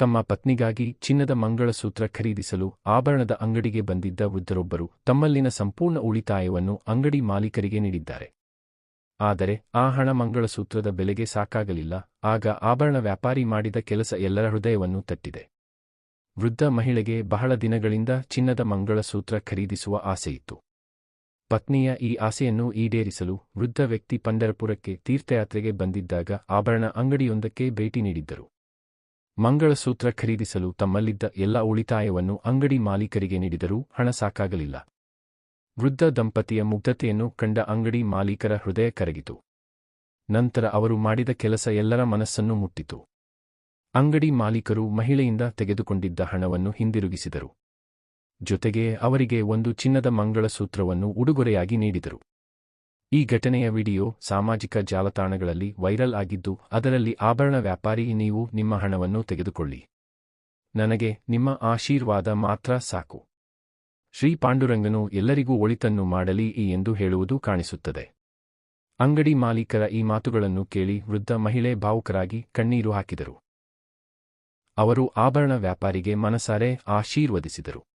ತಮ್ಮ ಪತ್ನಿಗಾಗಿ ಚಿನ್ನದ ಮಂಗಳಸೂತ್ರ ಖರೀದಿಸಲು ಆಭರಣದ ಅಂಗಡಿಗೆ ಬಂದಿದ್ದ ವೃದ್ಧರೊಬ್ಬರು ತಮ್ಮಲ್ಲಿನ ಸಂಪೂರ್ಣ ಉಳಿತಾಯವನ್ನು ಅಂಗಡಿ ಮಾಲೀಕರಿಗೆ ನೀಡಿದ್ದಾರೆ. ಆದರೆ ಆ ಹಣ ಮಂಗಳಸೂತ್ರದ ಬೆಲೆಗೆ ಸಾಕಾಗಲಿಲ್ಲ, ಆಗ ಆಭರಣ ವ್ಯಾಪಾರಿ ಮಾಡಿದ ಕೆಲಸ ಎಲ್ಲರ ಹೃದಯವನ್ನು ತಟ್ಟಿದೆ. ವೃದ್ಧ ಮಹಿಳೆಗೆ ಬಹಳ ದಿನಗಳಿಂದ ಚಿನ್ನದ ಮಂಗಳಸೂತ್ರ ಖರೀದಿಸುವ ಆಸೆಯಿತ್ತು ಪತ್ನಿಯ ಈ ಆಸೆಯನ್ನು ಈಡೇರಿಸಲು ವೃದ್ಧ ವ್ಯಕ್ತಿ ಪಂಡರಪುರಕ್ಕೆ ತೀರ್ಥಯಾತ್ರೆಗೆ ಬಂದಿದ್ದಾಗ ಆಭರಣ ಅಂಗಡಿಯೊಂದಕ್ಕೆ ಭೇಟಿ ನೀಡಿದ್ದರು. ಮಂಗಳಸೂತ್ರ ಖರೀದಿಸಲು ತಮ್ಮಲ್ಲಿದ್ದ ಎಲ್ಲ ಉಳಿತಾಯವನ್ನು ಅಂಗಡಿ ಮಾಲೀಕರಿಗೆ ನೀಡಿದರೂ ಹಣ ಸಾಕಾಗಲಿಲ್ಲ. ವೃದ್ಧ ದಂಪತಿಯ ಮುಗ್ಧತೆಯನ್ನು ಕಂಡ ಅಂಗಡಿ ಮಾಲೀಕರ ಹೃದಯ ಕರಗಿತು. ನಂತರ ಅವರು ಮಾಡಿದ ಕೆಲಸ ಎಲ್ಲರ ಮನಸ್ಸನ್ನು ಮುಟ್ಟಿತು. ಅಂಗಡಿ ಮಾಲೀಕರು ಮಹಿಳೆಯಿಂದ ತೆಗೆದುಕೊಂಡಿದ್ದ ಹಣವನ್ನು ಹಿಂದಿರುಗಿಸಿದರು. ಜೊತೆಗೆ ಅವರಿಗೆ ಒಂದು ಚಿನ್ನದ ಮಂಗಳಸೂತ್ರವನ್ನು ಉಡುಗೊರೆಯಾಗಿ ನೀಡಿದರು. ಈ ಘಟನೆಯ ವಿಡಿಯೋ ಸಾಮಾಜಿಕ ಜಾಲತಾಣಗಳಲ್ಲಿ ವೈರಲ್ ಆಗಿದ್ದು, ಅದರಲ್ಲಿ ಆಭರಣ ವ್ಯಾಪಾರಿ ನೀವು ನಿಮ್ಮ ಹಣವನ್ನು ತೆಗೆದುಕೊಳ್ಳಿ. ನನಗೆ ನಿಮ್ಮ ಆಶೀರ್ವಾದ ಮಾತ್ರ ಸಾಕು. ಶ್ರೀ ಪಾಂಡುರಂಗನು ಎಲ್ಲರಿಗೂ ಒಳಿತನ್ನು ಮಾಡಲಿ ಈ ಎಂದು ಹೇಳುವುದು ಕಾಣಿಸುತ್ತದೆ. ಅಂಗಡಿ ಮಾಲೀಕರ ಈ ಮಾತುಗಳನ್ನು ಕೇಳಿ ವೃದ್ಧ ಮಹಿಳೆ ಭಾವುಕರಾಗಿ ಕಣ್ಣೀರು ಹಾಕಿದರು. ಅವರು ಆಭರಣ ವ್ಯಾಪಾರಿಗೆ ಮನಸಾರೆ ಆಶೀರ್ವದಿಸಿದರು.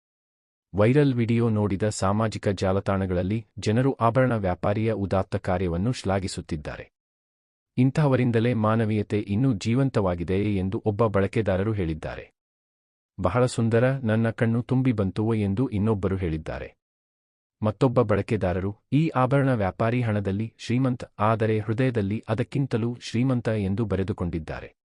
ವೈರಲ್ ವಿಡಿಯೋ ನೋಡಿದ ಸಾಮಾಜಿಕ ಜಾಲತಾಣಗಳಲ್ಲಿ ಜನರು ಆಭರಣ ವ್ಯಾಪಾರಿಯ ಉದಾತ್ತ ಕಾರ್ಯವನ್ನು ಶ್ಲಾಘಿಸುತ್ತಿದ್ದಾರೆ. ಇಂತಹವರಿಂದಲೇ ಮಾನವೀಯತೆ ಇನ್ನೂ ಜೀವಂತವಾಗಿದೆ ಎಂದು ಒಬ್ಬ ಬಳಕೆದಾರರು ಹೇಳಿದ್ದಾರೆ. ಬಹಳ ಸುಂದರ, ನನ್ನ ಕಣ್ಣು ತುಂಬಿ ಬಂತುವೋ ಎಂದು ಇನ್ನೊಬ್ಬರು ಹೇಳಿದ್ದಾರೆ. ಮತ್ತೊಬ್ಬ ಬಳಕೆದಾರರು, ಈ ಆಭರಣ ವ್ಯಾಪಾರಿ ಹಣದಲ್ಲಿ ಶ್ರೀಮಂತ, ಆದರೆ ಹೃದಯದಲ್ಲಿ ಅದಕ್ಕಿಂತಲೂ ಶ್ರೀಮಂತ ಎಂದು ಬರೆದುಕೊಂಡಿದ್ದಾರೆ.